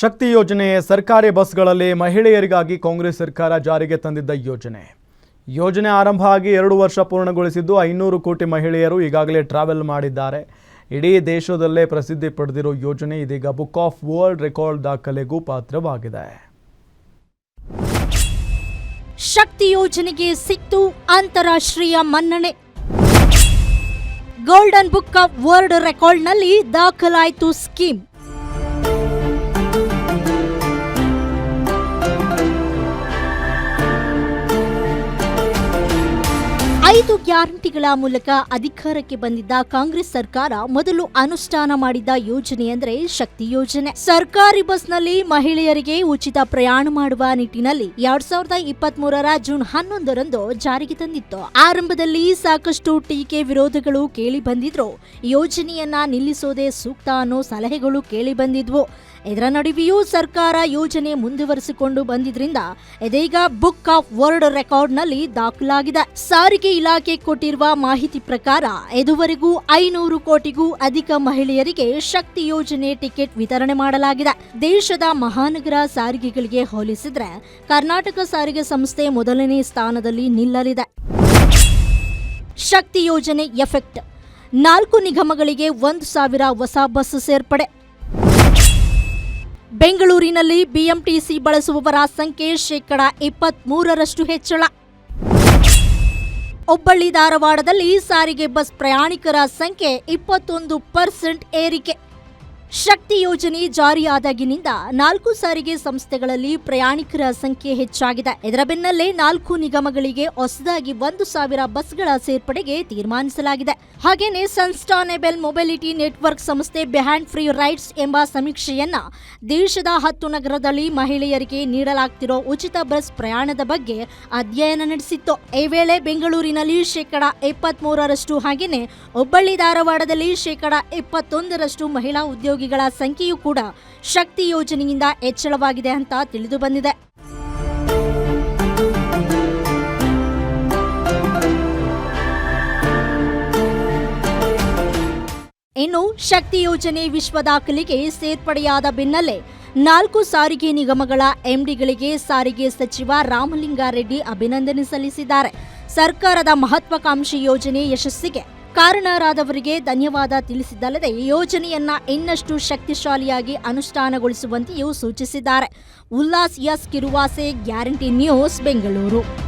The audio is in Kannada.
ಶಕ್ತಿ ಯೋಜನೆ ಸರ್ಕಾರಿ ಬಸ್ಗಳಲ್ಲಿ ಮಹಿಳೆಯರಿಗಾಗಿ ಕಾಂಗ್ರೆಸ್ ಸರ್ಕಾರ ಜಾರಿಗೆ ತಂದಿದ್ದ ಯೋಜನೆ. ಯೋಜನೆ ಆರಂಭ ಆಗಿ ಎರಡು ವರ್ಷ ಪೂರ್ಣಗೊಳಿಸಿದ್ದು ಐನೂರು ಕೋಟಿ ಮಹಿಳೆಯರು ಈಗಾಗಲೇ ಟ್ರಾವೆಲ್ ಮಾಡಿದ್ದಾರೆ. ಇಡೀ ದೇಶದಲ್ಲೇ ಪ್ರಸಿದ್ಧಿ ಪಡೆದಿರೋ ಯೋಜನೆ ಇದೀಗ ಬುಕ್ ಆಫ್ ವರ್ಲ್ಡ್ ರೆಕಾರ್ಡ್ ದಾಖಲೆಗೂ ಪಾತ್ರವಾಗಿದೆ. ಶಕ್ತಿ ಯೋಜನೆಗೆ ಸಿಕ್ತು ಅಂತಾರಾಷ್ಟ್ರೀಯ ಮನ್ನಣೆ. ಗೋಲ್ಡನ್ ಬುಕ್ ಆಫ್ ವರ್ಲ್ಡ್ ರೆಕಾರ್ಡ್ನಲ್ಲಿ ದಾಖಲಾಯಿತು ಸ್ಕೀಮ್. ಐದು ಗ್ಯಾರಂಟಿಗಳ ಮೂಲಕ ಅಧಿಕಾರಕ್ಕೆ ಬಂದಿದ್ದ ಕಾಂಗ್ರೆಸ್ ಸರ್ಕಾರ ಮೊದಲು ಅನುಷ್ಠಾನ ಮಾಡಿದ್ದ ಯೋಜನೆ ಅಂದ್ರೆ ಶಕ್ತಿ ಯೋಜನೆ. ಸರ್ಕಾರಿ ಬಸ್ನಲ್ಲಿ ಮಹಿಳೆಯರಿಗೆ ಉಚಿತ ಪ್ರಯಾಣ ಮಾಡುವ ನಿಟ್ಟಿನಲ್ಲಿ ಎರಡ್ ಸಾವಿರದ ಇಪ್ಪತ್ತ್ ಮೂರರ ಜೂನ್ ಹನ್ನೊಂದರಂದು ಜಾರಿಗೆ ತಂದಿತ್ತು. ಆರಂಭದಲ್ಲಿ ಸಾಕಷ್ಟು ಟೀಕೆ ವಿರೋಧಗಳು ಕೇಳಿ ಬಂದಿದ್ರು. ಯೋಜನೆಯನ್ನ ನಿಲ್ಲಿಸೋದೇ ಸೂಕ್ತ ಅನ್ನೋ ಸಲಹೆಗಳು ಕೇಳಿ ಬಂದಿದ್ವು. ಇದರ ನಡುವೆಯೂ ಸರ್ಕಾರ ಯೋಜನೆ ಮುಂದುವರಿಸಿಕೊಂಡು ಬಂದಿದ್ರಿಂದ ಇದೀಗ ಬುಕ್ ಆಫ್ ವರ್ಲ್ಡ್ ರೆಕಾರ್ಡ್ನಲ್ಲಿ ದಾಖಲಾಗಿದೆ. ಸಾರಿಗೆ ಇಲಾಖೆ ಕೊಟ್ಟಿರುವ ಮಾಹಿತಿ ಪ್ರಕಾರ ಇದುವರೆಗೂ ಐನೂರು ಕೋಟಿಗೂ ಅಧಿಕ ಮಹಿಳೆಯರಿಗೆ ಶಕ್ತಿ ಯೋಜನೆ ಟಿಕೆಟ್ ವಿತರಣೆ ಮಾಡಲಾಗಿದೆ. ದೇಶದ ಮಹಾನಗರ ಸಾರಿಗೆಗಳಿಗೆ ಹೋಲಿಸಿದ್ರೆ ಕರ್ನಾಟಕ ಸಾರಿಗೆ ಸಂಸ್ಥೆ ಮೊದಲನೇ ಸ್ಥಾನದಲ್ಲಿ ನಿಲ್ಲಲಿದೆ. ಶಕ್ತಿ ಯೋಜನೆ ಎಫೆಕ್ಟ್. ನಾಲ್ಕು ನಿಗಮಗಳಿಗೆ ಒಂದು ಸಾವಿರ ಹೊಸ ಬಸ್ ಸೇರ್ಪಡೆ. ಬೆಂಗಳೂರಿನಲ್ಲಿ ಬಿಎಂಟಿಸಿ ಬಳಸುವವರ ಸಂಖ್ಯೆ ಶೇಕಡ ಇಪ್ಪತ್ತ್ ಮೂರರಷ್ಟು ಹೆಚ್ಚಳ. ಹುಬ್ಬಳ್ಳಿ ಧಾರವಾಡದಲ್ಲಿ ಸಾರಿಗೆ ಬಸ್ ಪ್ರಯಾಣಿಕರ ಸಂಖ್ಯೆ ಇಪ್ಪತ್ತೊಂದು ಪರ್ಸೆಂಟ್ ಏರಿಕೆ. ಶಕ್ತಿ ಯೋಜನೆ ಜಾರಿಯಾದಾಗಿನಿಂದ ನಾಲ್ಕು ಸಾರಿಗೆ ಸಂಸ್ಥೆಗಳಲ್ಲಿ ಪ್ರಯಾಣಿಕರ ಸಂಖ್ಯೆ ಹೆಚ್ಚಾಗಿದೆ. ಇದರ ಬೆನ್ನಲ್ಲೇ ನಾಲ್ಕು ನಿಗಮಗಳಿಗೆ ಹೊಸದಾಗಿ ಒಂದು ಸಾವಿರ ಬಸ್ಗಳ ಸೇರ್ಪಡೆಗೆ ತೀರ್ಮಾನಿಸಲಾಗಿದೆ. ಹಾಗೇನೆ ಸನ್ಸ್ಟಾನೆಬಲ್ ಮೊಬಿಲಿಟಿ ನೆಟ್ವರ್ಕ್ ಸಂಸ್ಥೆ ಬಿಹ್ಯಾಂಡ್ ಫ್ರೀ ರೈಡ್ಸ್ ಎಂಬ ಸಮೀಕ್ಷೆಯನ್ನ ದೇಶದ ಹತ್ತು ನಗರದಲ್ಲಿ ಮಹಿಳೆಯರಿಗೆ ನೀಡಲಾಗ್ತಿರೋ ಉಚಿತ ಬಸ್ ಪ್ರಯಾಣದ ಬಗ್ಗೆ ಅಧ್ಯಯನ ನಡೆಸಿತ್ತು. ಈ ವೇಳೆ ಬೆಂಗಳೂರಿನಲ್ಲಿ ಶೇಕಡ ಇಪ್ಪತ್ತ್ ಮೂರರಷ್ಟು ಹಾಗೆಯೇ ಹುಬ್ಬಳ್ಳಿ ಧಾರವಾಡದಲ್ಲಿ ಶೇಕಡ ಇಪ್ಪತ್ತೊಂದರಷ್ಟು ಮಹಿಳಾ ಉದ್ಯೋಗಿಗಳ ಸಂಖ್ಯೆಯೂ ಕೂಡ ಶಕ್ತಿ ಯೋಜನೆಯಿಂದ ಹೆಚ್ಚಳವಾಗಿದೆ ಅಂತ ತಿಳಿದು ಬಂದಿದೆ. ಇನ್ನು ಶಕ್ತಿ ಯೋಜನೆ ವಿಶ್ವ ದಾಖಲೆಗೆ ಸೇರ್ಪಡೆಯಾದ ಬೆನ್ನಲ್ಲೇ ನಾಲ್ಕು ಸಾರಿಗೆ ನಿಗಮಗಳ ಎಂಡಿಗಳಿಗೆ ಸಾರಿಗೆ ಸಚಿವ ರಾಮಲಿಂಗಾರೆಡ್ಡಿ ಅಭಿನಂದನೆ ಸಲ್ಲಿಸಿದ್ದಾರೆ. ಸರ್ಕಾರದ ಮಹತ್ವಾಕಾಂಕ್ಷಿ ಯೋಜನೆ ಯಶಸ್ಸಿಗೆ ಕಾರಣರಾದವರಿಗೆ ಧನ್ಯವಾದ ತಿಳಿಸಿದ್ದಲ್ಲದೆ ಯೋಜನೆಯನ್ನ ಇನ್ನಷ್ಟು ಶಕ್ತಿಶಾಲಿಯಾಗಿ ಅನುಷ್ಠಾನಗೊಳಿಸುವಂತೆಯೂ ಸೂಚಿಸಿದ್ದಾರೆ. Ullas S Kiruvase Guarantee News Bengaluru.